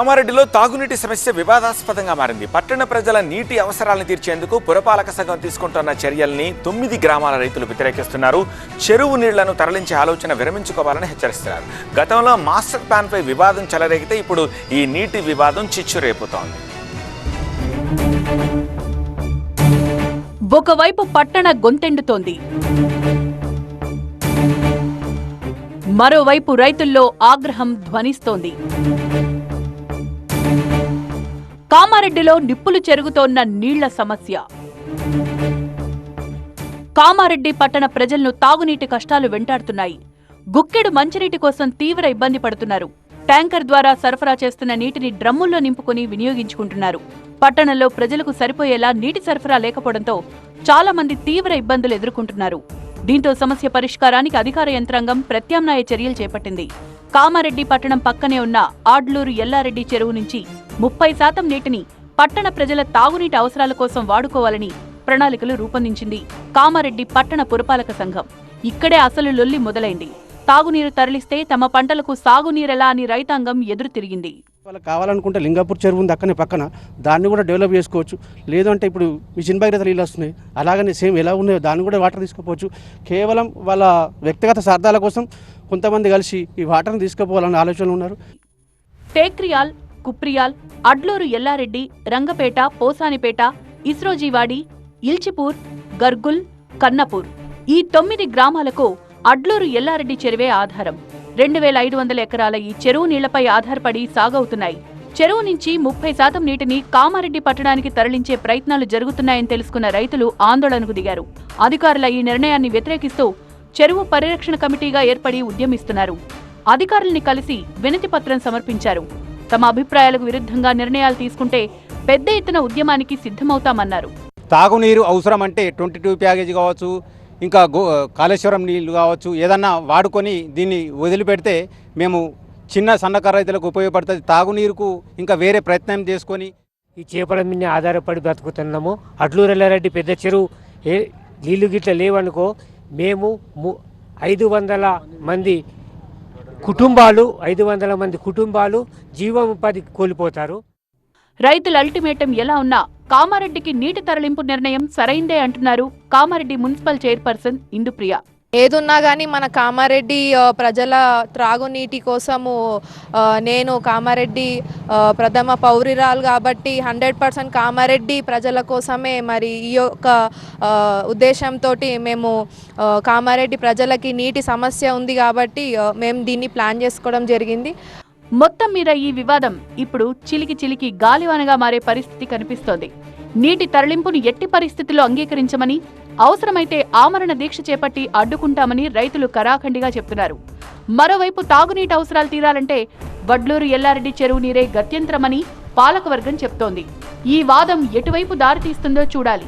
కామారెడ్డిలో తాగునీటి సమస్య వివాదాస్పదంగా మారింది. పట్టణ ప్రజల నీటి అవసరాలను తీర్చేందుకు పురపాలక సంఘం తీసుకుంటున్న చర్యల్ని తొమ్మిది గ్రామాల రైతులు వ్యతిరేకిస్తున్నారు. చెరువు నీళ్ళను తరలించే ఆలోచన విరమించుకోవాలని హెచ్చరిస్తున్నారు. గతంలో మాస్టర్ ప్లాన్పై వివాదం చెలరేగితే ఇప్పుడు ఈ నీటి వివాదం చిచ్చురేపుతోంది. ఒకవైపు పట్టణ గొంతెండుతోంది. మరోవైపు రైతుల్లో ఆగ్రహం ధ్వనిస్తోంది. కామారెడ్డిలో నిప్పులు చెరుగుతోన్న నీళ్ళ సమస్య. కామారెడ్డి పట్టణ ప్రజలను తాగునీటి కష్టాలు వెంటాడుతున్నాయి. గుక్కెడు మంచినీటి కోసం తీవ్ర ఇబ్బంది పడుతున్నారు. ట్యాంకర్ ద్వారా సరఫరా చేస్తున్న నీటిని డ్రమ్ముల్లో నింపుకుని వినియోగించుకుంటున్నారు. పట్టణంలో ప్రజలకు సరిపోయేలా నీటి సరఫరా లేకపోవడంతో చాలా మంది తీవ్ర ఇబ్బందులు ఎదుర్కొంటున్నారు. దీంతో సమస్య పరిష్కారానికి అధికార యంత్రాంగం ప్రత్యామ్నాయ చర్యలు చేపట్టింది. కామారెడ్డి పట్టణం పక్కనే ఉన్న ఆడ్లూరు ఎల్లారెడ్డి చెరువు నుంచి ముప్పై శాతం నీటిని పట్టణ ప్రజల తాగునీటి అవసరాల కోసం వాడుకోవాలని ప్రణాళికలు రూపొందించింది కామారెడ్డి పట్టణ పురపాలక సంఘం. ఇక్కడే అసలు లొల్లి మొదలైంది. తాగునీరు తరలిస్తే తమ పంటలకు సాగునీరెలా అని రైతాంగం ఎదురు తిరిగింది. వాళ్ళకి కావాలనుకుంటే లింగాపూర్ చెరువు ఉంది అక్కనే పక్కన. దాన్ని కూడా డెవలప్ చేసుకోవచ్చు. లేదంటే ఇప్పుడు మిషన్ భగీరథ నీళ్ళు వస్తున్నాయి. అలాగనే సేమ్ ఎలా ఉన్నాయో దాన్ని కూడా వాటర్ తీసుకుపోవచ్చు. కేవలం వాళ్ళ వ్యక్తిగత స్వార్థాల కోసం కొంతమంది కలిసి ఈ వాటర్ని తీసుకుపోవాలనే ఆలోచనలు ఉన్నారు. టేక్రియాల్ కుప్రియాల్ అడ్లూరు ఎల్లారెడ్డి రంగపేట పోసానిపేట ఇస్రోజీవాడి ఇల్చిపూర్ గర్గుల్ కన్నపూర్. ఈ తొమ్మిది గ్రామాలకు అడ్లూరు ఎల్లారెడ్డి చెరువే ఆధారం. రెండు వేల ఐదు వందల ఎకరాల ఈ చెరువు నీళ్ళపై ఆధారపడి సాగవుతున్నాయి. చెరువు నుంచి ముప్పై శాతం నీటిని కామారెడ్డి పట్టణానికి తరలించే ప్రయత్నాలు జరుగుతున్నాయని తెలుసుకున్న రైతులు ఆందోళనకు దిగారు. అధికారుల ఈ నిర్ణయాన్ని వ్యతిరేకిస్తూ చెరువు పరిరక్షణ కమిటీగా ఏర్పడి ఉద్యమిస్తున్నారు. అధికారుల్ని కలిసి వినతి పత్రం సమర్పించారు. తమ అభిప్రాయాలకు విరుద్ధంగా నిర్ణయాలు తీసుకుంటే పెద్ద ఎత్తున ఉద్యమానికి సిద్ధమవుతామన్నారు. తాగునీరు అవసరం అంటే ట్వంటీ టూ ప్యాకేజ్ కావచ్చు ఇంకా గో కాళేశ్వరం నీళ్ళు కావచ్చు ఏదన్నా వాడుకొని దీన్ని వదిలిపెడితే మేము చిన్న సన్నకారు రైతులకు ఉపయోగపడుతుంది. తాగునీరుకు ఇంకా వేరే ప్రయత్నం చేసుకొని ఈ చేపల మీద ఆధారపడి బతుకుతున్నాము అట్లూరు ఎల్లారెడ్డి పెద్ద చెరువు. ఏ నీళ్ళు గిట్ల లేవనుకో మేము ము ఐదు వందల మంది కుటుంబాలు ఐదు వందల మంది కుటుంబాలు జీవోపాధి కోల్పోతారు. రైతుల అల్టిమేటం ఎలా ఉన్నా కామారెడ్డికి నీటి తరలింపు నిర్ణయం సరైందే అంటున్నారు కామారెడ్డి మున్సిపల్ చైర్పర్సన్ ఇందుప్రియ. ఏదున్నా కానీ మన కామారెడ్డి ప్రజల త్రాగునీటి కోసము నేను కామారెడ్డి ప్రథమ పౌరిరాలు కాబట్టి హండ్రెడ్ పర్సెంట్ కామారెడ్డి ప్రజల కోసమే మరి ఈ యొక్క ఉద్దేశంతో మేము కామారెడ్డి ప్రజలకి నీటి సమస్య ఉంది కాబట్టి మేము దీన్ని ప్లాన్ చేసుకోవడం జరిగింది. మొత్తం మీద ఈ వివాదం ఇప్పుడు చిలికి చిలికి గాలివానగా మారే పరిస్థితి కనిపిస్తోంది. నీటి తరలింపును ఎట్టి పరిస్థితుల్లో అంగీకరించమని అవసరమైతే ఆమరణ దీక్ష చేపట్టి అడ్డుకుంటామని రైతులు కరాఖండిగా చెప్తున్నారు. మరోవైపు తాగునీటి అవసరాలు తీరాలంటే వడ్లూరు ఎల్లారెడ్డి చెరువు నీరే గత్యంతరమని పాలకవర్గం చెప్తోంది. ఈ వాదం ఎటువైపు దారితీస్తుందో చూడాలి.